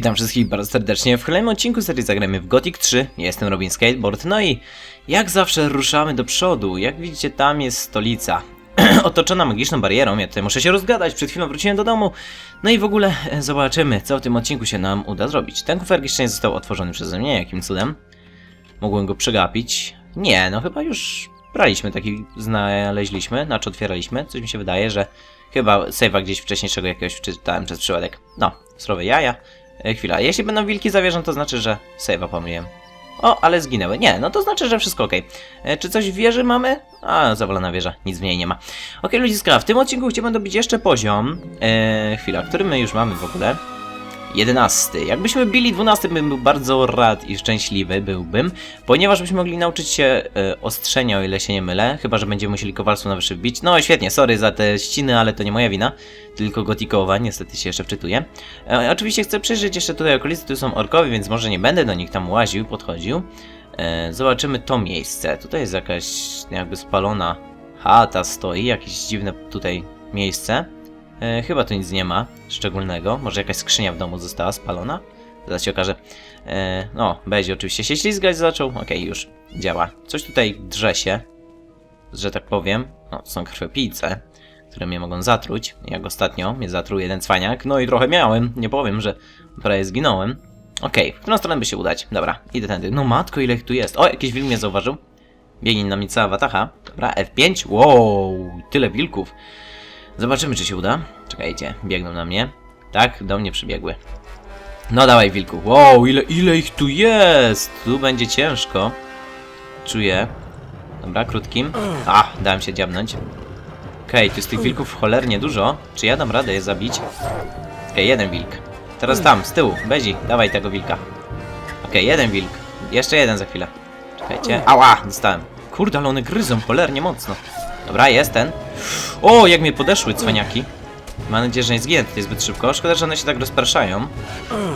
Witam wszystkich bardzo serdecznie. W kolejnym odcinku serii zagramy w Gothic 3. Ja jestem Robin Skateboard. No i jak zawsze ruszamy do przodu. Jak widzicie, tam jest stolica. Otoczona magiczną barierą. Ja tutaj muszę się rozgadać. Przed chwilą wróciłem do domu. No i w ogóle e, zobaczymy, co w tym odcinku się nam uda zrobić. Ten kuferek jeszcze nie został otworzony przeze mnie. Jakim cudem? Mogłem go przegapić. Nie, no chyba już braliśmy taki, znaleźliśmy, znaczy otwieraliśmy. Coś mi się wydaje, że chyba save'a gdzieś wcześniejszego jakiegoś wczytałem przez przypadek. No, surowe jaja. E, chwila, jeśli będą wilki zawierzą, to znaczy, że save'a pomyliłem. O, ale zginęły. Nie, no to znaczy, że wszystko ok. E, czy coś w wieży mamy? A, zawalona wieża, nic w niej nie ma. Ok, ludziska, w tym odcinku chciałbym dobić jeszcze poziom. E, chwila, który my już mamy w ogóle? 11. Jakbyśmy bili 12, bym był bardzo rad i szczęśliwy byłbym, ponieważ byśmy mogli nauczyć się e, ostrzenia, o ile się nie mylę, chyba że będziemy musieli kowalstwo na wyższy wbić. No świetnie, sorry za te ściny, ale to nie moja wina, tylko gotikowa, niestety się jeszcze wczytuję. E, oczywiście chcę przejrzeć jeszcze tutaj okolice, tu są orkowie, więc może nie będę do nich tam łaził, podchodził. E, zobaczymy to miejsce. Tutaj jest jakaś jakby spalona chata stoi, jakieś dziwne tutaj miejsce. E, chyba tu nic nie ma szczególnego. Może jakaś skrzynia w domu została spalona? Zaraz się okaże. E, no, będzie oczywiście się ślizgać zaczął. Okej, już działa. Coś tutaj drze się, że tak powiem. No, są krwiopijce, które mnie mogą zatruć. Jak ostatnio mnie zatruł jeden cwaniak. No i trochę miałem. Nie powiem, że prawie zginąłem. Okej, w którą stronę by się udać? Dobra, idę tędy. No matko, ile ich tu jest. O, jakiś wilk mnie zauważył. Biegnie na mnie cała watacha. Dobra, F5. Wow, tyle wilków. Zobaczymy, czy się uda. Czekajcie, biegną na mnie. Tak, do mnie przybiegły. No dawaj, wilku. Wow, ile, ile ich tu jest! Tu będzie ciężko. Czuję. Dobra, krótkim. A, dałem się dziabnąć. Okej, tu jest tych wilków cholernie dużo. Czy ja dam radę je zabić? Okej, jeden wilk. Teraz tam, z tyłu. Bezi, dawaj tego wilka. Okej, jeden wilk. Jeszcze jeden za chwilę. Czekajcie. Ała, dostałem. Kurde, ale one gryzą cholernie mocno. Dobra, jest ten. O, jak mnie podeszły cwaniaki. Mam nadzieję, że nie zginę tutaj zbyt szybko. Szkoda, że one się tak rozpraszają.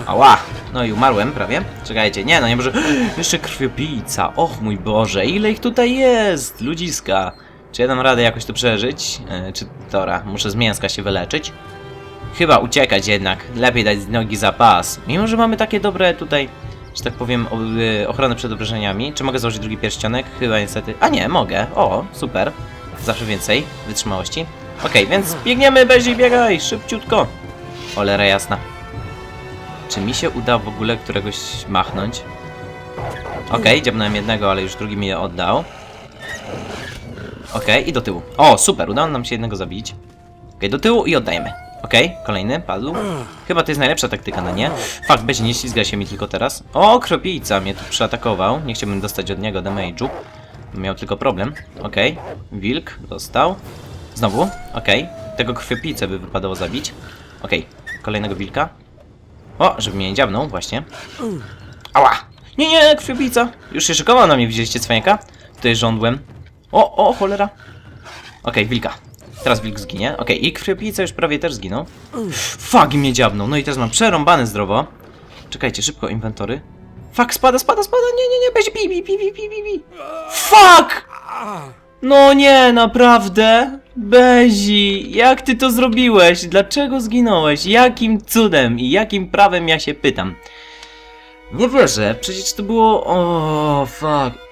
Ała! No i umarłem prawie. Czekajcie, nie no, nie może... Jeszcze krwiopijca. Och mój Boże, ile ich tutaj jest! Ludziska. Czy ja dam radę jakoś to przeżyć? E, czy Tora, muszę z mięska się wyleczyć? Chyba uciekać jednak. Lepiej dać z nogi za pas. Mimo, że mamy takie dobre tutaj, że tak powiem, o, y, ochronę przed obrażeniami. Czy mogę założyć drugi pierścionek? Chyba niestety. A nie, mogę. O, super. Zawsze więcej wytrzymałości. Okej, więc biegniemy, Bezi, biegaj! Szybciutko! Olera jasna. Czy mi się uda w ogóle któregoś machnąć? Okej, dziabnąłem jednego, ale już drugi mi je oddał. Okej, i do tyłu. O, super, udało nam się jednego zabić. Okej, do tyłu i oddajemy. Okej, kolejny, padł. Chyba to jest najlepsza taktyka na nie. Fakt, będzie nie ślizga się mi tylko teraz. O, kropijca mnie tu przeatakował. Nie chciałbym dostać od niego damage'u. Miał tylko problem. Okej, wilk dostał. Znowu, okej. Tego krwiopijcę by wypadało zabić. Okej, kolejnego wilka. O, żeby mnie nie dziabnął, właśnie. Ała! Nie, nie, krwiopijca! Już się szykował na mnie, widzieliście cwaniaka? Tutaj żądłem. O, o, cholera. Okej, wilka. Teraz wilk zginie. Okej, i krwiopijca już prawie też zginął. Fuck, i mnie dziabnął. No i teraz mam przerąbane zdrowo. Czekajcie, szybko, inwentory. Fuck, spada, spada, spada. Nie, nie, nie, weź bi, bi, bi, bi, bi, bi, bi. Fuck! No nie, naprawdę? Bezi, jak ty to zrobiłeś? Dlaczego zginąłeś? Jakim cudem i jakim prawem ja się pytam? Nie wierzę, przecież to było... O, fuck.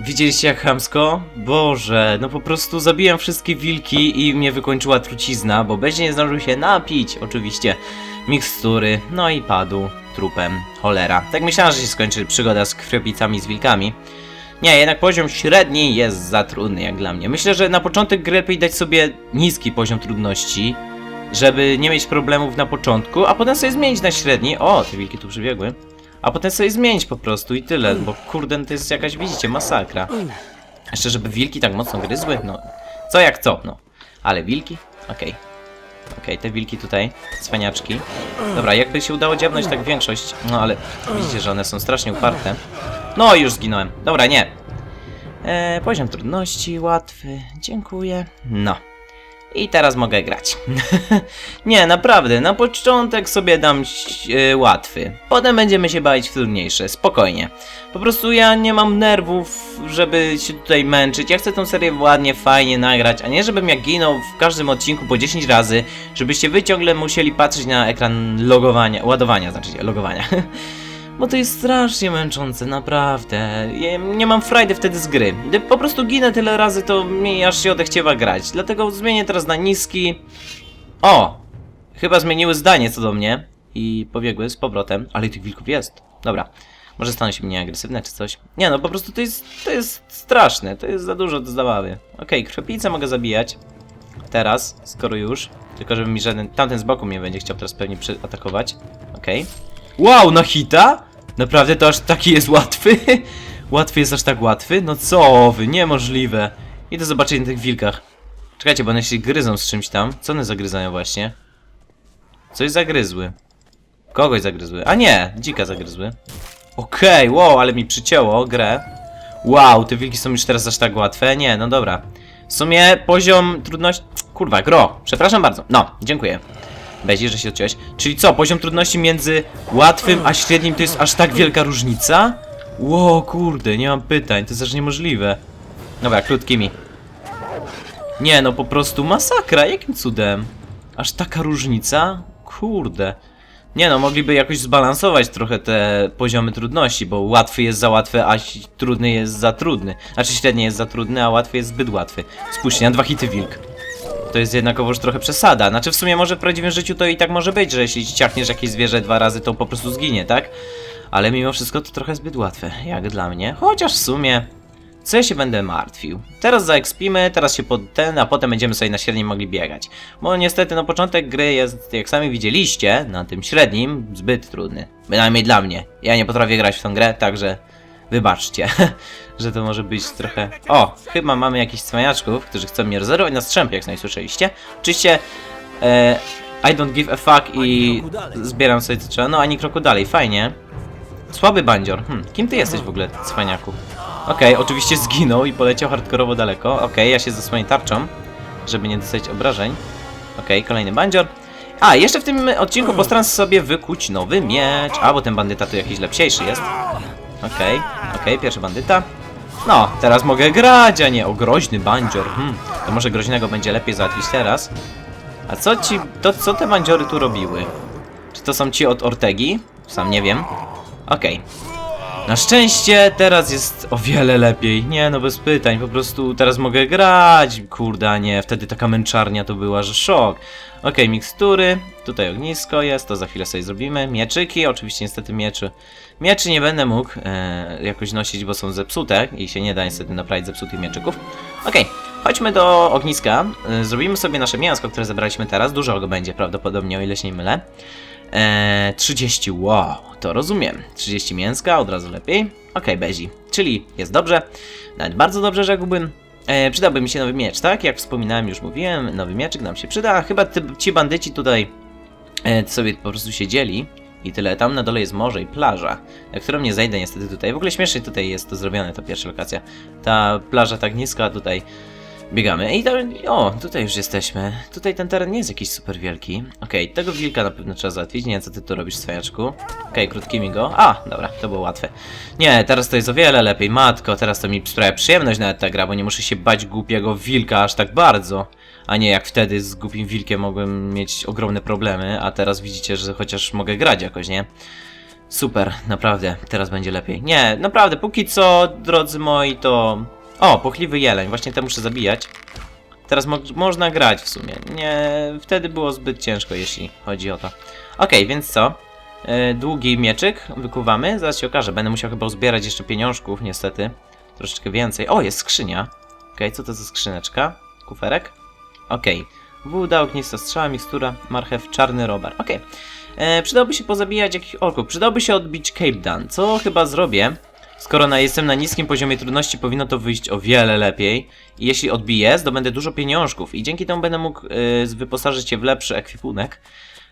Widzieliście jak chamsko? Boże, no po prostu zabiłem wszystkie wilki i mnie wykończyła trucizna, bo Bezi nie zdążył się napić, oczywiście, mikstury, no i padł trupem. Cholera. Tak myślałem, że się skończy przygoda z krwiopicami z wilkami. Nie, jednak poziom średni jest za trudny jak dla mnie. Myślę, że na początek gry lepiej dać sobie niski poziom trudności, żeby nie mieć problemów na początku, a potem sobie zmienić na średni. O, te wilki tu przybiegły. A potem sobie zmienić po prostu i tyle, bo kurde, to jest jakaś, widzicie, masakra. Jeszcze, żeby wilki tak mocno gryzły? No, co jak co, no. Ale wilki? Okej. Okej, te wilki tutaj, cwaniaczki. Dobra, jakby się udało dziabnąć tak większość, no ale widzicie, że one są strasznie uparte. No, już zginąłem. Dobra, nie. E, poziom trudności łatwy, dziękuję. No. I teraz mogę grać. nie, naprawdę, na początek sobie dam e, łatwy. Potem będziemy się bawić w trudniejsze, spokojnie. Po prostu ja nie mam nerwów, żeby się tutaj męczyć. Ja chcę tą serię ładnie, fajnie nagrać, a nie żebym jak ginął w każdym odcinku po 10 razy, żebyście wy ciągle musieli patrzeć na ekran logowania, ładowania, znaczy logowania. Bo to jest strasznie męczące, naprawdę. Ja nie mam frajdy wtedy z gry. Gdy po prostu ginę tyle razy, to mi aż się odechciewa grać. Dlatego zmienię teraz na niski. O! Chyba zmieniły zdanie co do mnie. I pobiegły z powrotem. Ale tych wilków jest. Dobra. Może staną się mniej agresywne czy coś. Nie no, po prostu to jest, to jest straszne. To jest za dużo do zabawy. Okej, okay, mogę zabijać. Teraz, skoro już. Tylko żeby mi żaden... Tamten z boku mnie będzie chciał teraz pewnie atakować. Okej. Okay. Wow, na hita? Naprawdę to aż taki jest łatwy? łatwy jest aż tak łatwy? No co wy, niemożliwe. Idę zobaczyć na tych wilkach. Czekajcie, bo one się gryzą z czymś tam. Co one zagryzają właśnie? Coś zagryzły. Kogoś zagryzły. A nie, dzika zagryzły. Okej, okay, wow, ale mi przycięło grę. Wow, te wilki są już teraz aż tak łatwe? Nie, no dobra. W sumie poziom trudności... Kurwa, gro. Przepraszam bardzo. No, dziękuję. Bezie, że się odciąłeś. Czyli co, poziom trudności między łatwym a średnim to jest aż tak wielka różnica? Ło, kurde, nie mam pytań, to jest aż niemożliwe. Dobra, krótkimi. Nie, no po prostu masakra, jakim cudem? Aż taka różnica? Kurde. Nie no, mogliby jakoś zbalansować trochę te poziomy trudności, bo łatwy jest za łatwy, a trudny jest za trudny. Znaczy średni jest za trudny, a łatwy jest zbyt łatwy. Spójrzcie, na dwa hity wilk to jest jednakowoż trochę przesada. Znaczy w sumie może w prawdziwym życiu to i tak może być, że jeśli ciachniesz jakieś zwierzę dwa razy, to po prostu zginie, tak? Ale mimo wszystko to trochę zbyt łatwe, jak dla mnie. Chociaż w sumie, co ja się będę martwił? Teraz zaekspimy, teraz się pod ten, a potem będziemy sobie na średnim mogli biegać. Bo niestety na początek gry jest, jak sami widzieliście, na tym średnim, zbyt trudny. Bynajmniej dla mnie. Ja nie potrafię grać w tą grę, także wybaczcie. że to może być trochę... O, chyba mamy jakichś cwaniaczków, którzy chcą mnie rezerwować na strzępie, jak słyszeliście. Oczywiście e, I don't give a fuck i zbieram sobie co trzeba. No, ani kroku dalej, fajnie. Słaby bandzior. Hm, kim ty jesteś w ogóle, cwaniaku? Okej, okay, oczywiście zginął i poleciał hardkorowo daleko. Okej, okay, ja się zasłonię tarczą, żeby nie dostać obrażeń. Okej, okay, kolejny bandzior. A, jeszcze w tym odcinku postaram sobie wykuć nowy miecz. A, bo ten bandyta tu jakiś lepsiejszy jest. Okej, okay, okej, pierwszy bandyta. No, teraz mogę grać, a nie o groźny bandzior. Hmm, to może groźnego będzie lepiej załatwić teraz. A co ci, to co te bandziory tu robiły? Czy to są ci od Ortegi? Sam nie wiem. Okej. Okay. Na szczęście teraz jest o wiele lepiej. Nie no, bez pytań, po prostu teraz mogę grać. Kurde, a nie, wtedy taka męczarnia to była, że szok. Okej, okay, mikstury, tutaj ognisko jest, to za chwilę sobie zrobimy. Mieczyki, oczywiście niestety mieczy. Mieczy nie będę mógł e, jakoś nosić, bo są zepsute i się nie da niestety naprawić zepsutych mieczyków. Okej, okay, chodźmy do ogniska. E, zrobimy sobie nasze mięsko, które zebraliśmy teraz. Dużo go będzie prawdopodobnie, o ile się nie mylę. E, 30, wow, to rozumiem. 30 mięska, od razu lepiej. Okej, okay, bezi, czyli jest dobrze. Nawet bardzo dobrze rzekłbym. E, przydałby mi się nowy miecz, tak? Jak wspominałem, już mówiłem, nowy mieczyk nam się przyda. Chyba ty, ci bandyci tutaj e, sobie po prostu siedzieli i tyle. Tam na dole jest morze i plaża, na którą nie zejdę niestety tutaj. W ogóle śmiesznie tutaj jest to zrobione, ta pierwsza lokacja. Ta plaża tak niska, tutaj biegamy. I to, o, tutaj już jesteśmy. Tutaj ten teren nie jest jakiś super wielki. Okej, okay, tego wilka na pewno trzeba załatwić. Nie wiem, co ty tu robisz, cwaniaczku. Okej, okay, krótkimi go. A, dobra, to było łatwe. Nie, teraz to jest o wiele lepiej. Matko, teraz to mi sprawia przyjemność nawet ta gra, bo nie muszę się bać głupiego wilka aż tak bardzo a nie jak wtedy z głupim wilkiem mogłem mieć ogromne problemy, a teraz widzicie, że chociaż mogę grać jakoś, nie? Super, naprawdę, teraz będzie lepiej. Nie, naprawdę, póki co, drodzy moi, to... O, pochliwy jeleń, właśnie te muszę zabijać. Teraz mo można grać w sumie. Nie, wtedy było zbyt ciężko, jeśli chodzi o to. Okay, więc co? Yy, długi mieczyk wykuwamy. Zaraz się okaże. Będę musiał chyba uzbierać jeszcze pieniążków, niestety. Troszeczkę więcej. O, jest skrzynia. Okay, co to za skrzyneczka? Kuferek? Okej. Okay. Woda, ognista strzała, mikstura, marchew, czarny robar. Okej. Okay. E, przydałoby się pozabijać jakichś orków. Przydałoby się odbić Cape Dan, co chyba zrobię. Skoro na, jestem na niskim poziomie trudności, powinno to wyjść o wiele lepiej. I jeśli odbiję, zdobędę dużo pieniążków i dzięki temu będę mógł y, wyposażyć się w lepszy ekwipunek.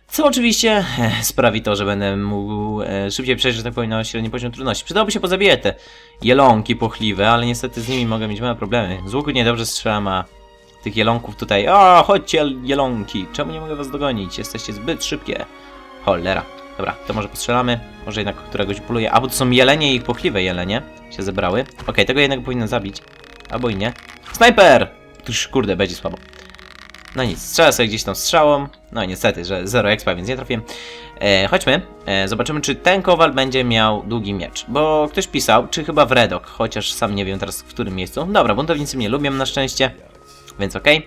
Co oczywiście e, sprawi to, że będę mógł e, szybciej przejść, że tak powiem, na średni poziom trudności. Przydałoby się pozabijać te jelonki pochliwe, ale niestety z nimi mogę mieć małe problemy. Z łuku niedobrze strzelam, a tych jelonków tutaj. O, chodźcie jelonki, czemu nie mogę was dogonić? Jesteście zbyt szybkie. Cholera. Dobra, to może postrzelamy, może jednak któregoś poluje. A, bo to są jelenie i pochliwe jelenie się zebrały. Okej, tego jednego powinien zabić. Albo i nie. Snajper! Tuż, kurde, będzie słabo. No nic, strzelę sobie gdzieś tą strzałą. No niestety, że 0 expa, więc nie trafiłem. E, chodźmy, e, zobaczymy, czy ten kowal będzie miał długi miecz. Bo ktoś pisał, czy chyba w Redok, chociaż sam nie wiem teraz w którym miejscu. Dobra, buntownicy mnie lubią na szczęście, więc okej.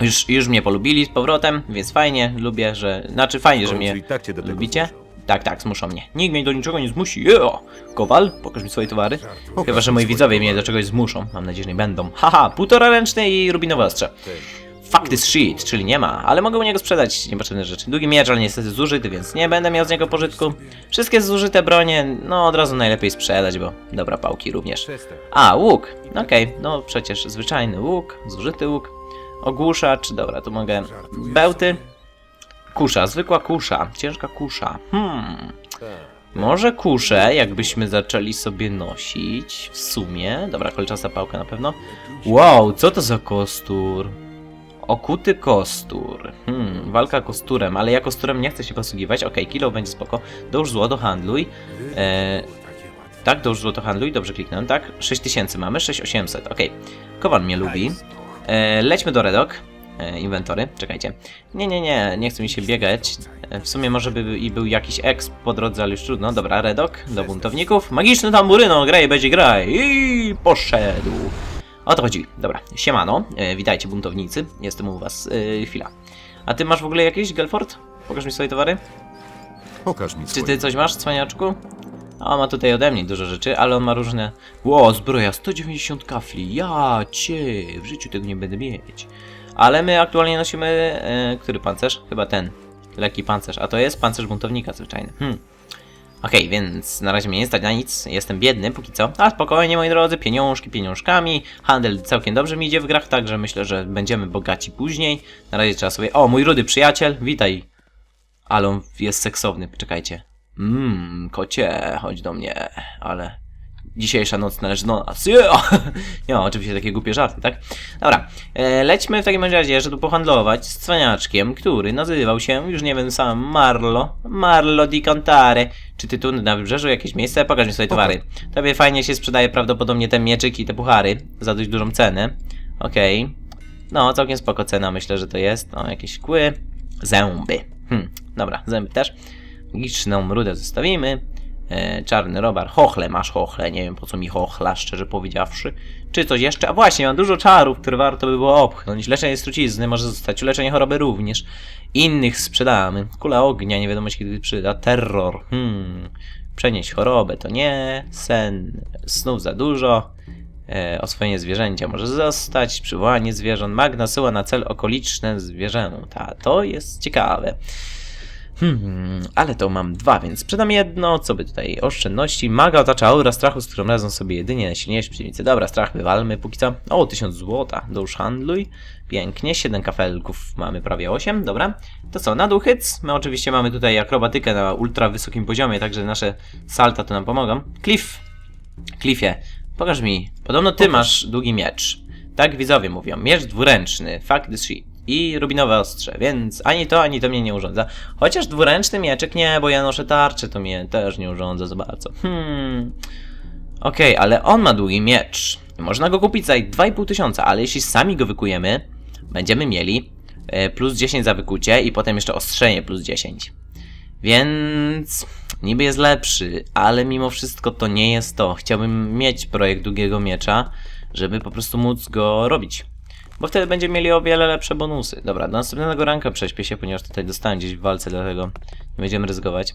Już, już mnie polubili z powrotem, więc fajnie, lubię, że... Znaczy fajnie, że mnie tak cię do tego lubicie. zmuszą. Tak, tak, zmuszą mnie. Nikt mnie do niczego nie zmusi. Yeah! Kowal, pokaż mi swoje towary. Chyba, że moi widzowie mnie do czegoś zmuszą. Mam nadzieję, że nie będą. Haha, półtora ręczne i rubinowe ostrze. Fuck this shit, czyli nie ma, ale mogę u niego sprzedać niepotrzebne rzeczy. Długi miecz, ale niestety zużyty, więc nie będę miał z niego pożytku. Wszystkie zużyte bronie, no od razu najlepiej sprzedać, bo dobra pałki również. A, łuk. Okej, no przecież zwyczajny łuk, zużyty łuk, ogłuszacz, dobra, tu mogę bełty. Kusza, zwykła kusza, ciężka kusza. Hmm. Może kuszę, jakbyśmy zaczęli sobie nosić, w sumie. Dobra, kolczasta pałka na pewno. Wow, co to za kostur? Okuty kostur. Hmm, walka kosturem, ale ja kosturem nie chcę się posługiwać. Okej, kilo będzie spoko. Dołóż złoto, handluj. E, tak, dołóż złoto, handluj. Dobrze kliknąłem, tak? 6000 mamy, 6800, okej. Kowal mnie lubi. E, lećmy do Redok. E, inwentory, czekajcie. Nie, nie, nie, nie chce mi się biegać. E, w sumie może by i był jakiś exp po drodze, ale już trudno. Dobra, Redok, do buntowników. Magiczny tamburyno, graj, będzie graj. I poszedł. O to chodzi. Dobra, siemano. E, witajcie buntownicy. Jestem u was. E, chwila. A ty masz w ogóle jakieś, Gelford? Pokaż mi swoje towary. Pokaż mi Czy swoje. ty coś masz, cwaniaczku? A on ma tutaj ode mnie dużo rzeczy, ale on ma różne... Ło, zbroja, 190 kafli, ja cię, w życiu tego nie będę mieć. Ale my aktualnie nosimy... E, który pancerz? Chyba ten. Lekki pancerz, a to jest pancerz buntownika zwyczajny. Hmm. Okej, więc na razie mnie nie stać na nic, jestem biedny póki co. A spokojnie moi drodzy, pieniążki pieniążkami, handel całkiem dobrze mi idzie w grach, także myślę, że będziemy bogaci później. Na razie trzeba sobie... O, mój rudy przyjaciel, witaj. Ale on jest seksowny, czekajcie. Mmm, kocie, chodź do mnie, ale dzisiejsza noc należy do nas. Yeah! Nie, oczywiście takie głupie żarty, tak? Dobra, e, lećmy w takim razie, żeby pohandlować z cwaniaczkiem, który nazywał się, już nie wiem sam, Marlo. Marlo di Cantare. Czy ty tu na wybrzeżu jakieś miejsce? Pokaż mi swoje towary. Tobie fajnie się sprzedaje prawdopodobnie te mieczyki i te puchary za dość dużą cenę. Okej. No, całkiem spoko cena, myślę, że to jest. O, jakieś kły. Zęby. Hm, dobra, zęby też. Magiczną rudę zostawimy. E, czarny robar. Chochle, masz chochle. Nie wiem po co mi chochla, szczerze powiedziawszy. Czy coś jeszcze? A właśnie, mam dużo czarów, które warto by było opchnąć. Leczenie strucizny może zostać. Leczenie choroby również. Innych sprzedamy. Kula ognia, nie wiadomo kiedy przyda. Terror. Hmm. Przenieść chorobę to nie. Sen. Snów za dużo. E, oswojenie zwierzęcia może zostać, przywołanie zwierząt, magna syła na cel okoliczne zwierzęta. To jest ciekawe. Hmm, ale to mam dwa, więc sprzedam jedno, co by tutaj oszczędności. Maga otacza aura strachu, z którą radzą sobie jedynie najsilniejsi przeciwnicy. Dobra, strach wywalmy póki co. O, 1000 złota, dołóż handluj. Pięknie, 7 kafelków, mamy prawie 8, dobra. To co, na dół. My oczywiście mamy tutaj akrobatykę na ultra wysokim poziomie, także nasze salta to nam pomogą. Cliff, Cliffie, pokaż mi. Podobno ty masz długi miecz. Tak widzowie mówią. Miecz dwuręczny. Fuck this shit. I rubinowe ostrze, więc ani to, ani to mnie nie urządza. Chociaż dwuręczny mieczek nie, bo ja noszę tarczę, to mnie też nie urządza za bardzo. Hmm. Okej, ale on ma długi miecz. Można go kupić za 2,5 tysiąca, ale jeśli sami go wykujemy, będziemy mieli e, plus 10 za wykucie i potem jeszcze ostrzenie plus 10. Więc niby jest lepszy, ale mimo wszystko to nie jest to. Chciałbym mieć projekt długiego miecza, żeby po prostu móc go robić. Bo wtedy będziemy mieli o wiele lepsze bonusy. Dobra, do następnego ranka prześpię się, ponieważ tutaj dostałem gdzieś w walce, dlatego nie będziemy ryzykować.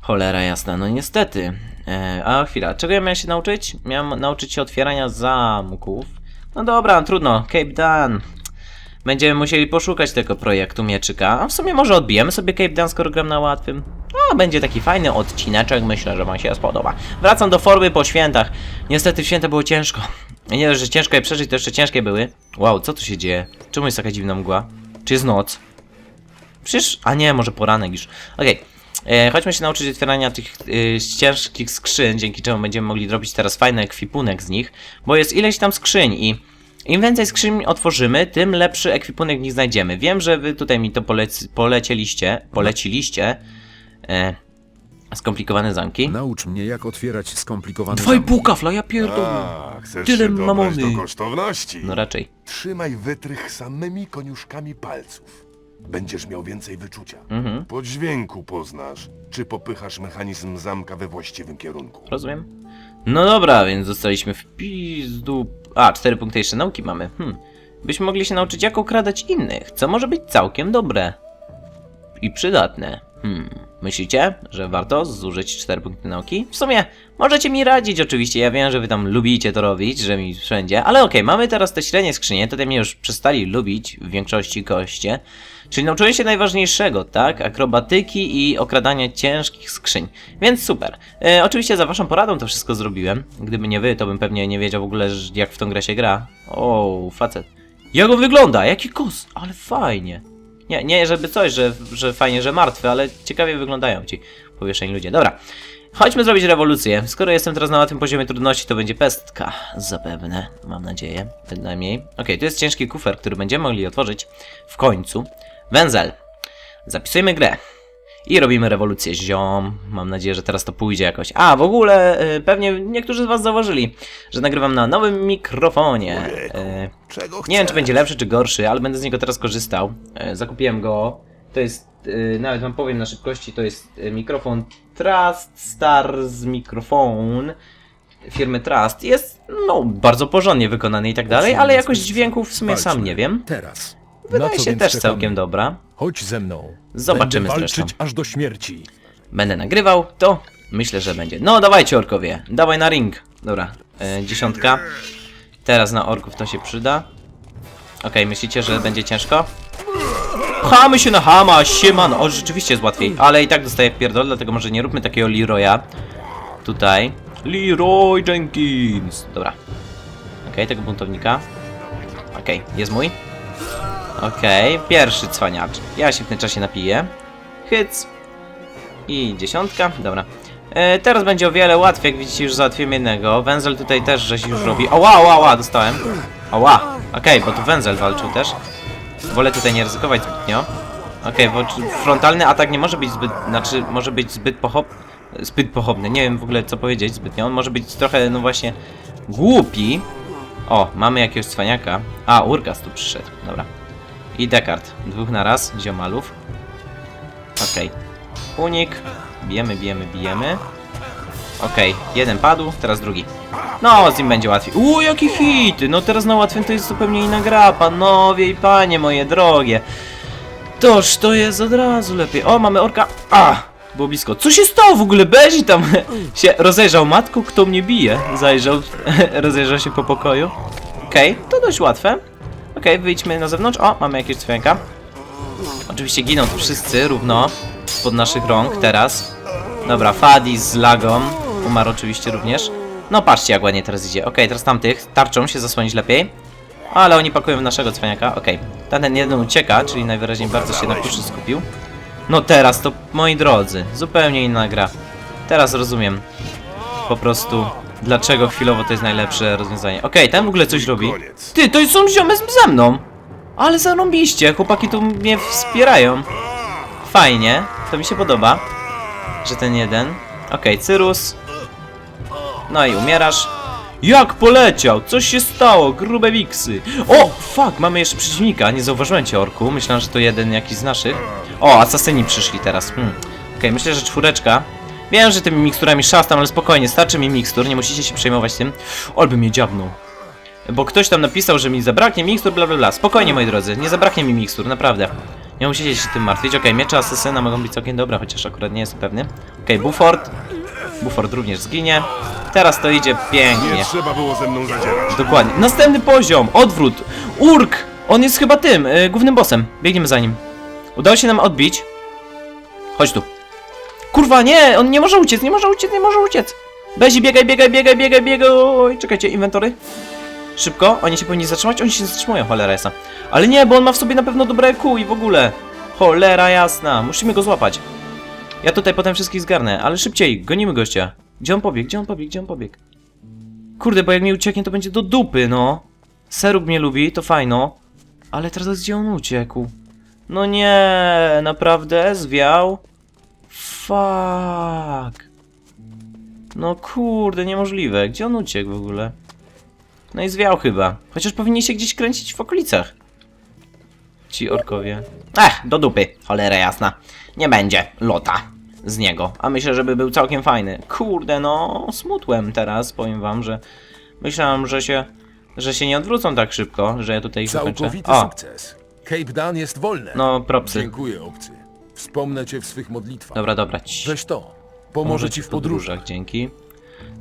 Cholera jasna, no niestety. E, a chwila, czego ja miałem się nauczyć? Miałem nauczyć się otwierania zamków. No dobra, trudno, Cape Dan. Będziemy musieli poszukać tego projektu mieczyka. A w sumie może odbijemy sobie Cape Dan, skoro gram na łatwym. A, będzie taki fajny odcineczek, myślę, że wam się spodoba. Wracam do formy po świętach. Niestety święta było ciężko. Nie że ciężko je przeżyć, to jeszcze ciężkie były. Wow, co tu się dzieje? Czemu jest taka dziwna mgła? Czy jest noc? Przecież... A nie, może poranek już. Okej. E, Chodźmy się nauczyć otwierania tych e, ciężkich skrzyń, dzięki czemu będziemy mogli zrobić teraz fajny ekwipunek z nich, bo jest ileś tam skrzyń i Im więcej skrzyń otworzymy, tym lepszy ekwipunek w nich znajdziemy. Wiem, że wy tutaj mi to polec polecieliście, poleciliście. E, skomplikowane zamki. Naucz mnie, jak otwierać skomplikowane Dwa i zamki. pół kafla, ja pierdolę. A, chcesz Tyle się dobrać mamony. do kosztowności? No raczej. Trzymaj wytrych samymi koniuszkami palców. Będziesz miał więcej wyczucia. Mhm. Po dźwięku poznasz, czy popychasz mechanizm zamka we właściwym kierunku. Rozumiem. No dobra, więc zostaliśmy w pizdu... A, cztery punkty jeszcze nauki mamy. Hmm. Byśmy mogli się nauczyć, jak okradać innych, co może być całkiem dobre. I przydatne. Hmm. Myślicie, że warto zużyć 4 punkty nauki? W sumie, możecie mi radzić oczywiście, ja wiem, że wy tam lubicie to robić, że mi wszędzie, ale okej, mamy teraz te średnie skrzynie, tutaj mnie już przestali lubić w większości goście. Czyli nauczyłem się najważniejszego, tak? Akrobatyki i okradania ciężkich skrzyń. Więc super. E, oczywiście za waszą poradą to wszystko zrobiłem. Gdyby nie wy, to bym pewnie nie wiedział w ogóle, jak w tą grę się gra. O, facet. Jak on wygląda? Jaki kus? Ale fajnie. Nie, nie żeby coś, że, że fajnie, że martwy, ale ciekawie wyglądają ci powieszeni ludzie. Dobra. Chodźmy zrobić rewolucję. Skoro jestem teraz na łatwym poziomie trudności, to będzie pestka. Zapewne. Mam nadzieję. Bynajmniej. Okej, tu jest ciężki kufer, który będziemy mogli otworzyć w końcu. Węzel. Zapisujmy grę. I robimy rewolucję, ziom. Mam nadzieję, że teraz to pójdzie jakoś. A, w ogóle, y, pewnie niektórzy z was zauważyli, że nagrywam na nowym mikrofonie. Y, Czego nie wiem, czy będzie lepszy, czy gorszy, ale będę z niego teraz korzystał. E, Zakupiłem go. To jest, nawet wam powiem na szybkości, to jest mikrofon Trust Stars Microphone firmy Trust. Jest, no, bardzo porządnie wykonany i tak dalej, ale jakość dźwięków w sumie sam nie wiem. Teraz. Wydaje się też całkiem dobra. Chodź ze mną. Zobaczymy Będę zresztą. walczyć aż do śmierci. Będę nagrywał, to myślę, że będzie. No, dawajcie orkowie, dawaj na ring. Dobra, e, dziesiątka. Teraz na orków to się przyda. Okej, myślicie, że będzie ciężko? Pchamy się na hama, sieman. O, rzeczywiście jest łatwiej, ale i tak dostaję pierdol, dlatego może nie róbmy takiego Leroya. Tutaj. Leroy Jenkins. Dobra. Okej, tego buntownika. Okej, jest mój. Okej, pierwszy cwaniacz. Ja się w tym czasie napiję. Hyc. I dziesiątka, dobra. E, teraz będzie o wiele łatwiej, jak widzicie już załatwiłem jednego. Węzel tutaj też żeś już robi. Ała, ała, ała, dostałem. Ała, okej, bo tu węzel walczył też. Wolę tutaj nie ryzykować zbytnio. Okej, czy- frontalny atak nie może być zbyt, znaczy może być zbyt pochop... Zbyt pochopny, nie wiem w ogóle co powiedzieć zbytnio. On może być trochę, no właśnie, głupi. O, mamy jakiegoś cwaniaka. A, Urgas tu przyszedł, dobra. I Descartes, dwóch na raz, ziomalów. Okej. Unik. Bijemy, bijemy, bijemy. Okej, jeden padł, teraz drugi. No, z nim będzie łatwiej. Uuu, jaki hit! No teraz na łatwym to jest zupełnie inna gra, panowie i panie moje drogie. Toż to jest od razu lepiej. O, mamy orka. A! Było blisko. Co się stało w ogóle? Bezi tam się rozejrzał. Matko, kto mnie bije? Zajrzał, rozejrzał się po pokoju. Okej, to dość łatwe. Okej, wyjdźmy na zewnątrz. O, mamy jakieś cwianka. Oczywiście giną tu wszyscy równo spod naszych rąk teraz. Dobra, Fadi z lagą. Umarł oczywiście również. No patrzcie jak ładnie teraz idzie. Okej, teraz tamtych. Tarczą się zasłonić lepiej. Ale oni pakują w naszego cwaniaka. Okej. Tamten jeden ucieka, czyli najwyraźniej bardzo się na kuszy skupił. No teraz to, moi drodzy, zupełnie inna gra. Teraz rozumiem po prostu, dlaczego chwilowo to jest najlepsze rozwiązanie. Okej, ten w ogóle coś robi. Ty, to są ziomy ze mną! Ale zarąbiście, chłopaki tu mnie wspierają. Fajnie, to mi się podoba, że ten jeden. Okej, Cyrus. No i umierasz. Jak poleciał? Coś się stało, grube wiksy. O, fuck, mamy jeszcze przeciwnika, nie zauważyłem cię, Orku. Myślałem, że to jeden jakiś z naszych. O, asasyni przyszli teraz. Hmm. Okej, myślę, że czwóreczka. Wiem, że tymi miksturami szastam, ale spokojnie, starczy mi mikstur, nie musicie się przejmować tym. Olby mnie dziabnął. Bo ktoś tam napisał, że mi zabraknie mikstur, bla bla bla. Spokojnie, moi drodzy, nie zabraknie mi mikstur, naprawdę. Nie musicie się tym martwić. Okej, miecze asesyna mogą być całkiem dobre, chociaż akurat nie jestem pewny. Okej, Buford. Buford również zginie. Teraz to idzie pięknie. Nie trzeba było ze mną zadzierać. Dokładnie. Następny poziom, odwrót. Urk! On jest chyba tym, y, głównym bossem. Biegniemy za nim. Udało się nam odbić. Chodź tu. Kurwa, nie! On nie może uciec, nie może uciec, nie może uciec. Bezi, biegaj, biegaj, biegaj, biegaj, biegaj. Czekajcie, inwentory. Szybko, oni się powinni zatrzymać, oni się zatrzymują, cholera jasna. Ale nie, bo on ma w sobie na pewno dobre kół i w ogóle. Cholera jasna, musimy go złapać. Ja tutaj potem wszystkich zgarnę, ale szybciej, gonimy gościa. Gdzie on pobiegł, gdzie on pobiegł, gdzie on pobiegł? Kurde, bo jak mi ucieknie, to będzie do dupy, no. Seruk mnie lubi, to fajno. Ale teraz gdzie on uciekł? No nie, naprawdę zwiał? Fuck. No kurde, niemożliwe. Gdzie on uciekł w ogóle? No i zwiał chyba. Chociaż powinni się gdzieś kręcić w okolicach. Ci orkowie. Ech, do dupy, cholera jasna. Nie będzie lota z niego. A myślę, żeby był całkiem fajny. Kurde, no, smutłem teraz, powiem wam, że myślałem, że się, że się nie odwrócą tak szybko, że ja tutaj. Całkowity O, sukces. Cape Dan jest wolne. no, propsy. Dziękuję, obcy. Wspomnę cię w swych modlitwach. Dobra, dobra. Ci. Weź to. Pomoże ci w podróżach. dzięki.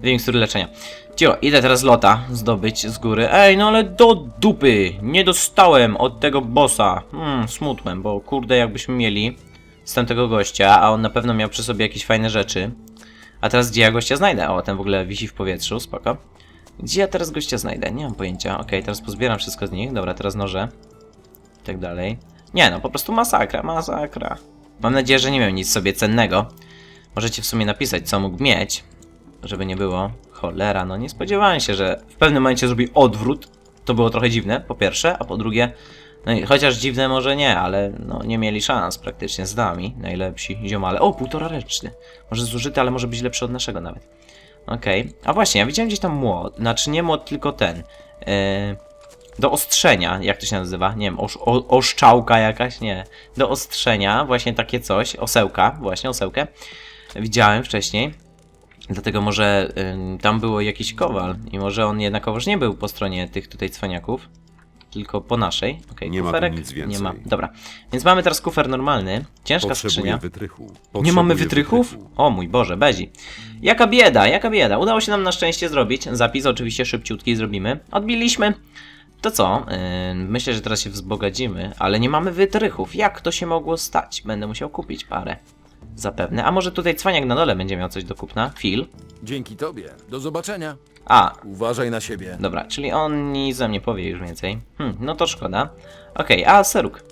Dwie mikstury leczenia. Cio, idę teraz lota zdobyć z góry. Ej, no ale do dupy! Nie dostałem od tego bossa. Hmm, smutłem, bo kurde jakbyśmy mieli z tamtego gościa, a on na pewno miał przy sobie jakieś fajne rzeczy. A teraz gdzie ja gościa znajdę? O, ten w ogóle wisi w powietrzu, spoko. Gdzie ja teraz gościa znajdę? Nie mam pojęcia. Okej, teraz pozbieram wszystko z nich. Dobra, teraz noże. I tak dalej. Nie no, po prostu masakra, masakra. Mam nadzieję, że nie miał nic sobie cennego. Możecie w sumie napisać, co mógł mieć, żeby nie było. Cholera, no nie spodziewałem się, że w pewnym momencie zrobi odwrót. To było trochę dziwne, po pierwsze, a po drugie, no i chociaż dziwne może nie, ale no nie mieli szans praktycznie z nami, najlepsi ziomale. O, półtora ręczny. Może zużyty, ale może być lepszy od naszego nawet. Okej, a właśnie, ja widziałem gdzieś tam młot, znaczy nie młot, tylko ten. Yy, do ostrzenia, jak to się nazywa? Nie wiem, osz, o, oszczałka jakaś? Nie. Do ostrzenia, właśnie takie coś, osełka, właśnie osełkę. Widziałem wcześniej. Dlatego może ym, tam było jakiś kowal i może on jednakowoż nie był po stronie tych tutaj cwaniaków, tylko po naszej. Okej, Nie ma tu kuferek nic nie więcej. ma. Dobra, więc mamy teraz kufer normalny, ciężka Potrzebuję skrzynia. wytrychu. Nie mamy wytrychów? wytrychu. O mój Boże, bezi. Jaka bieda, jaka bieda. Udało się nam na szczęście zrobić. Zapis oczywiście szybciutki zrobimy. Odbiliśmy. To co? Yy, myślę, że teraz się wzbogacimy, ale nie mamy wytrychów. Jak to się mogło stać? Będę musiał kupić parę. Zapewne. A może tutaj cwaniak na dole będzie miał coś do kupna? Phil? Dzięki tobie. Do zobaczenia. A, Uważaj na siebie. dobra, czyli on nic ze mnie powie już więcej. Hm, no to szkoda. Okej, a Seruk.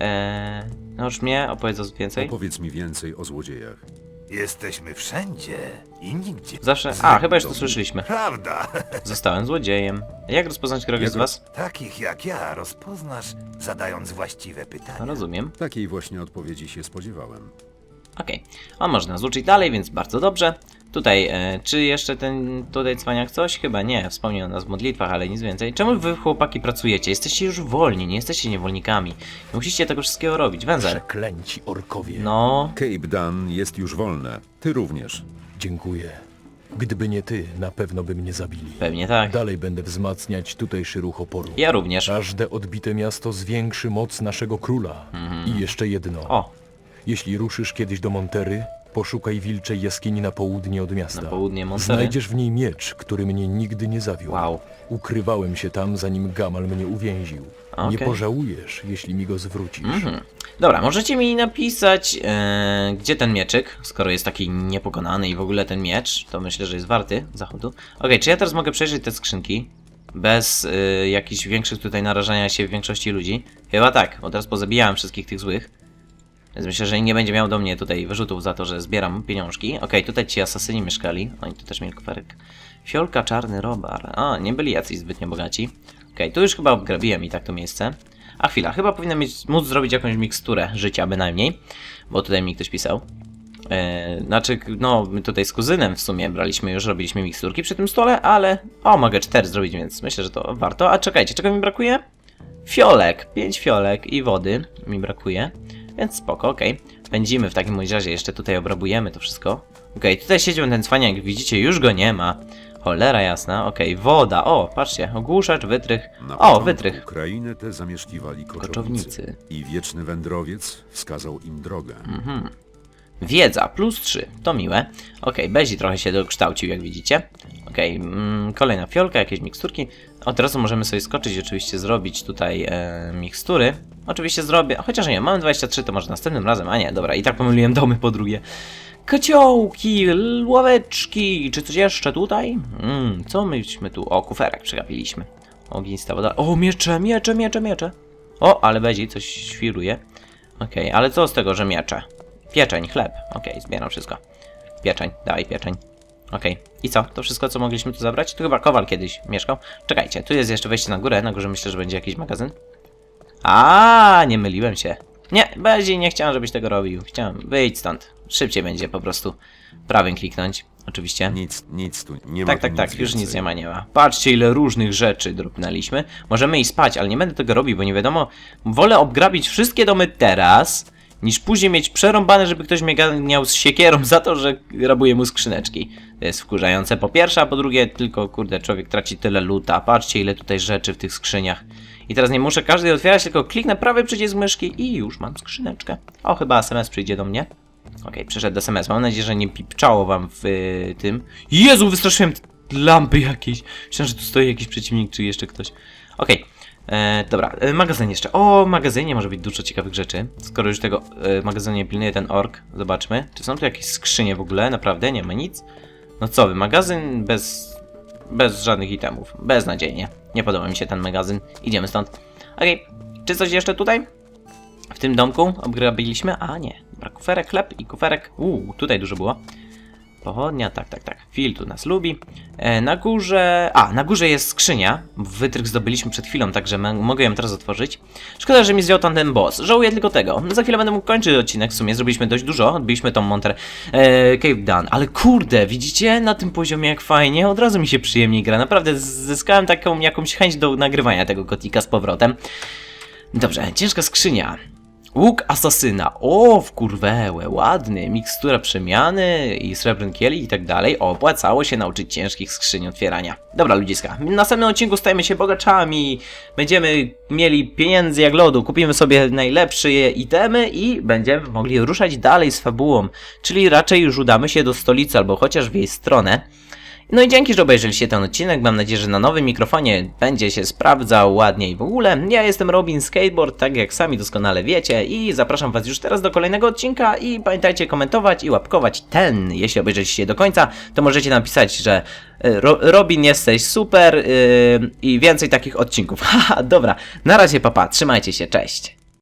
Eee, naucz mnie, opowiedz o więcej. Opowiedz mi więcej o złodziejach. Jesteśmy wszędzie i nigdzie. Zawsze. A, chyba już to słyszeliśmy. Prawda. Zostałem złodziejem. Jak rozpoznać kogoś z was? Takich jak ja rozpoznasz, zadając właściwe pytania. No, rozumiem. Takiej właśnie odpowiedzi się spodziewałem. Okej. On może nas uczyć dalej, więc bardzo dobrze. Tutaj, e, czy jeszcze ten tutaj cwaniak coś? Chyba nie, wspomniał o nas w modlitwach, ale nic więcej. Czemu wy chłopaki pracujecie? Jesteście już wolni, nie jesteście niewolnikami. Nie musicie tego wszystkiego robić. Węzer. Przeklęci orkowie. No, Cape Dan jest już wolne. Ty również. Dziękuję. Gdyby nie ty, na pewno by mnie zabili. pewnie tak. Dalej będę wzmacniać tutejszy ruch oporu. Ja również. Każde odbite miasto zwiększy moc naszego króla. I jeszcze jedno. Mhm. O, Jeśli ruszysz kiedyś do Montery, poszukaj wilczej jaskini na południe od miasta. Na południe? Znajdziesz w niej miecz, który mnie nigdy nie zawiódł. wow. Ukrywałem się tam, zanim Gamal mnie uwięził. Nie Okej. pożałujesz, jeśli mi go zwrócisz. Mhm. Dobra, możecie mi napisać, e, gdzie ten mieczyk, skoro jest taki niepokonany i w ogóle ten miecz, to myślę, że jest warty zachodu. Okej, czy ja teraz mogę przejrzeć te skrzynki bez e, jakichś większych tutaj narażania się większości ludzi? Chyba tak, bo teraz pozabijałem wszystkich tych złych. Więc myślę, że nie będzie miał do mnie tutaj wyrzutów za to, że zbieram pieniążki. Okej, tutaj ci asasyni mieszkali. Oni tu też mieli kuferek. Fiolka, czarny robar. A, nie byli jacyś zbytnio bogaci. Okej, tu już chyba obgrabiłem i tak to miejsce. A chwila, chyba powinienem mieć, móc zrobić jakąś miksturę życia bynajmniej. Bo tutaj mi ktoś pisał. Eee, znaczy, no, my tutaj z kuzynem w sumie braliśmy już, robiliśmy miksturki przy tym stole, ale... O, mogę cztery zrobić, więc myślę, że to warto. A czekajcie, czego mi brakuje? Fiolek, pięć fiolek i wody mi brakuje. Więc spoko, okej. Pędzimy w takim razie, jeszcze tutaj obrabujemy to wszystko. Okej, tutaj siedział ten cwaniak, jak widzicie, już go nie ma. Cholera jasna, okej, woda, o, patrzcie, ogłuszacz, wytrych. Na O, wytrych. Krainę tę zamieszkiwali koczownicy. Koczownicy. I wieczny wędrowiec wskazał im drogę. Mhm. Wiedza, plus 3, to miłe. Okej, Bezi trochę się dokształcił, jak widzicie. Okej, mm, kolejna fiolka, jakieś miksturki. Od razu możemy sobie skoczyć, oczywiście zrobić tutaj e, mikstury. Oczywiście zrobię, chociaż nie, mamy 23, to może następnym razem, a nie, dobra, i tak pomyliłem domy po drugie. Kociołki, ławeczki, czy coś jeszcze tutaj? Mm, co myśmy tu? O, kuferek przegapiliśmy. Ognista woda. O, miecze, miecze, miecze, miecze. O, ale Bezi coś świruje. Okej, ale co z tego, że miecze? Pieczeń, chleb. Okej, zbieram wszystko. Pieczeń, daj pieczeń. Okej. I co? To wszystko, co mogliśmy tu zabrać? Tu chyba Kowal kiedyś mieszkał. Czekajcie, tu jest jeszcze wejście na górę. Na górze myślę, że będzie jakiś magazyn. A, nie myliłem się. Nie, bardziej nie chciałem, żebyś tego robił. Chciałem wyjść stąd. Szybciej będzie po prostu prawym kliknąć. Oczywiście. Nic, nic tu nie ma. Tak, tu tak, tak, już więcej. nic nie ma, nie ma. Patrzcie, ile różnych rzeczy dropnęliśmy. Możemy iść spać, ale nie będę tego robił, bo nie wiadomo. Wolę obgrabić wszystkie domy teraz, niż później mieć przerąbane, żeby ktoś mnie ganiał z siekierą za to, że rabuję mu skrzyneczki. To jest wkurzające po pierwsze, a po drugie tylko, kurde, człowiek traci tyle luta. Patrzcie, ile tutaj rzeczy w tych skrzyniach. I teraz nie muszę każdej otwierać, tylko kliknę prawy przycisk myszki i już mam skrzyneczkę. O, chyba SMS przyjdzie do mnie. Okej, przyszedł SMS. Mam nadzieję, że nie pipczało wam w y, tym. Jezu, wystraszyłem lampy jakieś. Myślałem, że tu stoi jakiś przeciwnik, czy jeszcze ktoś. Okej. E, dobra, e, magazyn jeszcze. O, magazynie może być dużo ciekawych rzeczy. Skoro już tego e, magazynie pilnuje ten ork, zobaczmy. Czy są tu jakieś skrzynie w ogóle? Naprawdę? Nie ma nic? No co wy, magazyn bez... bez żadnych itemów. Beznadziejnie. Nie podoba mi się ten magazyn. Idziemy stąd. Okej, czy coś jeszcze tutaj? W tym domku obgrabiliśmy? A nie. Dobra, kuferek, chleb i kuferek. Uuu, tutaj dużo było. Pochodnia, tak, tak, tak. Phil tu nas lubi. E, na górze... A, na górze jest skrzynia. Wytrych zdobyliśmy przed chwilą, także mogę ją teraz otworzyć. Szkoda, że mi zdjął tam ten boss. Żałuję tylko tego. Za chwilę będę mógł kończyć odcinek. W sumie zrobiliśmy dość dużo. Odbiliśmy tą Monter e, Cave. Ale kurde, widzicie na tym poziomie jak fajnie? Od razu mi się przyjemniej gra. Naprawdę zyskałem taką jakąś chęć do nagrywania tego gotika z powrotem. Dobrze, ciężka skrzynia. Łuk asasyna. O, w kurwełę, ładny. Mikstura przemiany i srebrny kieli i tak dalej. Opłacało się nauczyć ciężkich skrzyń otwierania. Dobra, ludziska. W następnym odcinku stajemy się bogaczami. Będziemy mieli pieniędzy jak lodu. Kupimy sobie najlepsze itemy i będziemy mogli ruszać dalej z fabułą. Czyli raczej już udamy się do stolicy albo chociaż w jej stronę. No i dzięki, że obejrzeliście ten odcinek. Mam nadzieję, że na nowym mikrofonie będzie się sprawdzał ładniej w ogóle. Ja jestem Robin Skateboard, tak jak sami doskonale wiecie i zapraszam was już teraz do kolejnego odcinka i pamiętajcie komentować i łapkować ten. Jeśli obejrzeliście do końca, to możecie napisać, że y, Ro Robin jesteś super yy, i więcej takich odcinków. Haha, dobra. Na razie papa, trzymajcie się, cześć.